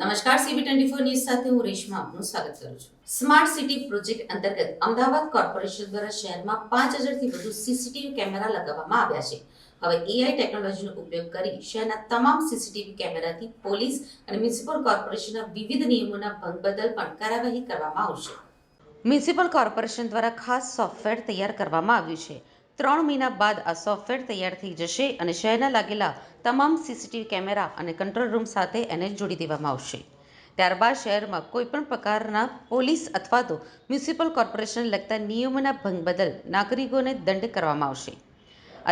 નમસ્કાર CB twenty four news સાથે હું રેશમા આપનું સ્વાગત કરું છું. સ્માર્ટ સિટી પ્રોજેક્ટ અંતર્ગત અમદાવાદ કોર્પોરેશન દ્વારા શહેરમાં પાંચ હજારથી વધુ સીસીટીવી કેમેરા લગાવવામાં આવ્યા છે. હવે એઆઈ ટેકનોલોજીનો ઉપયોગ કરી શહેરના તમામ સીસીટીવી કેમેરાથી પોલીસ અને મ્યુનિસિપલ કોર્પોરેશનના વિવિધ નિયમોના ભંગ બદલ પણ કાર્યવાહી કરવામાં આવશે. મ્યુનિસિપલ કોર્પોરેશન દ્વારા ખાસ સોફ્ટવેર તૈયાર કરવામાં આવ્યું છે. ત્રણ મહિના બાદ આ સોફ્ટવેર તૈયાર થઈ જશે અને શહેરના લાગેલા તમામ સીસીટીવી કેમેરા અને કંટ્રોલ રૂમ સાથે એને જોડી દેવામાં આવશે. ત્યારબાદ શહેરમાં કોઈપણ પ્રકારના પોલીસ અથવા તો મ્યુનિસિપલ કોર્પોરેશન લગતા નિયમોના ભંગ બદલ નાગરિકોને દંડ કરવામાં આવશે.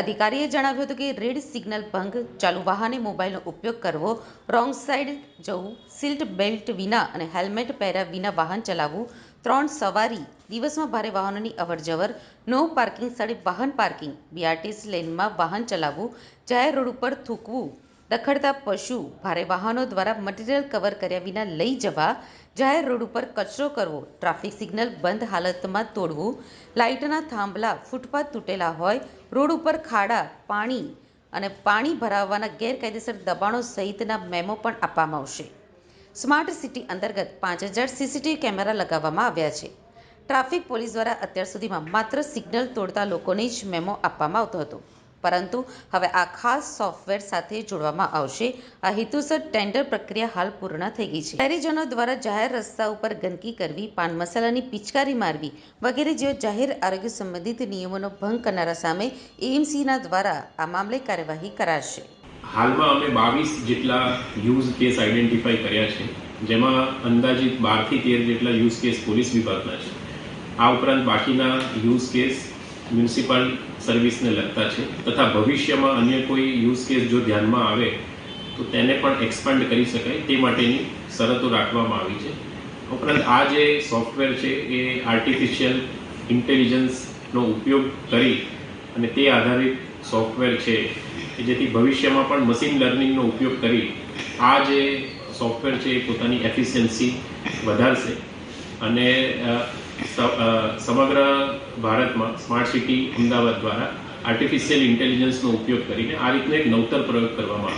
અધિકારીએ જણાવ્યું હતું કે રેડ સિગ્નલ ભંગ ચાલુ વાહને મોબાઈલનો ઉપયોગ કરવો, રોંગ સાઈડ જવું, સીટ બેલ્ટ વિના અને હેલ્મેટ પહેર્યા વિના વાહન ચલાવવું ત્રણ સવારી દિવસમાં ભારે વાહનોની અવરજવર, નો પાર્કિંગ સ્થળે વાહન પાર્કિંગ બીઆરટીસી લેનમાં વાહન ચલાવવું, જાહેર રોડ ઉપર થૂંકવું, રખડતા પશુ, ભારે વાહનો દ્વારા મટીરીયલ કવર કર્યા વિના લઈ જવા, જાહેર રોડ ઉપર કચરો કરવો, ટ્રાફિક સિગ્નલ બંધ હાલતમાં તોડવું, લાઇટના થાંભલા ફૂટપાથ તૂટેલા હોય, રોડ ઉપર ખાડા, પાણી અને પાણી ભરાવવાના ગેરકાયદેસર દબાણો સહિતના મેમો પણ આપવામાં આવશે. સ્માર્ટ સિટી અંતર્ગત પાંચ હજાર સીસીટીવી કેમેરા લગાવવામાં આવ્યા છે. ટ્રાફિક પોલીસ દ્વારા અત્યાર સુધીમાં માત્ર સિગ્નલ તોડતા લોકોને જ મેમો આપવામાં આવતો હતો. પરંતુ હવે આ ખાસ સોફ્ટવેર સાથે જોડવામાં આવશે. આ હેતુસર ટેન્ડર પ્રક્રિયા હાલ પૂર્ણ થઈ ગઈ છે. શહેરીજનો દ્વારા જાહેર રસ્તા ઉપર ગંદકી કરવી, પાન મસાલાની પિચકારી મારવી વગેરે જેવા જાહેર આરોગ્ય સંબંધિત નિયમોનો ભંગ કરનારા સામે એએમસીના દ્વારા આ મામલે કાર્યવાહી કરાશે. હાલમાં અમે બાવીસ જેટલા યુઝ કેસ આઈડેન્ટિફાઈ કર્યા છે, જેમાં અંદાજિત બારથી તેર જેટલા યુઝ કેસ પોલીસ વિભાગના છે. આ ઉપરાંત બાકીના યુઝ કેસ મ્યુનિસિપલ સર્વિસને લગતા છે, તથા ભવિષ્યમાં અન્ય કોઈ યુઝ કેસ જો ધ્યાનમાં આવે, તો તેને પણ એક્સપાન્ડ કરી શકાય, તે માટેની શરતો રાખવામાં આવી છે. ઉપરાંત આ જે સોફ્ટવેર છે, એ આર્ટિફિશિયલ ઇન્ટેલિજન્સનો ઉપયોગ કરી અને તે આધારિત સોફ્ટવેર છે કે જેથી ભવિષ્યમાં પણ મશીન લર્નિંગનો ઉપયોગ કરી આ જે સોફ્ટવેર છે એ પોતાની એફિશિયન્સી વધારશે. અને સમગ્ર ભારતમાં સ્માર્ટ સિટી અમદાવાદ દ્વારા આર્ટિફિશિયલ ઇન્ટેલિજન્સનો ઉપયોગ કરીને આ રીતનો એક નવતર પ્રયોગ કરવામાં આવ્યો.